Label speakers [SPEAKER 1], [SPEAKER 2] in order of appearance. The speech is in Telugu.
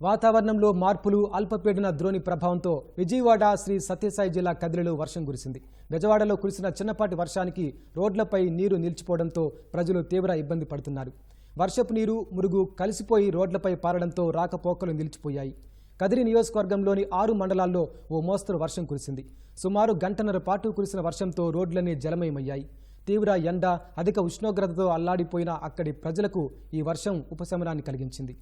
[SPEAKER 1] వాతావరణంలో మార్పులు అల్పపీడన ద్రోణి ప్రభావంతో విజయవాడ శ్రీ సత్యసాయి జిల్లా కదిలిలో వర్షం కురిసింది. బెజవాడలో కురిసిన చిన్నపాటి వర్షానికి రోడ్లపై నీరు నిలిచిపోవడంతో ప్రజలు తీవ్ర ఇబ్బంది పడుతున్నారు. వర్షపు నీరు మురుగు కలిసిపోయి రోడ్లపై పారడంతో రాకపోకలు నిలిచిపోయాయి. కదిరి నియోజకవర్గంలోని ఆరు మండలాల్లో ఓ మోస్తరు వర్షం కురిసింది. సుమారు గంటన్నర పాటు కురిసిన వర్షంతో రోడ్లన్నీ జలమయమయ్యాయి. తీవ్ర ఎండ అధిక ఉష్ణోగ్రతతో అల్లాడిపోయిన అక్కడి ప్రజలకు ఈ వర్షం ఉపశమనాన్ని కలిగించింది.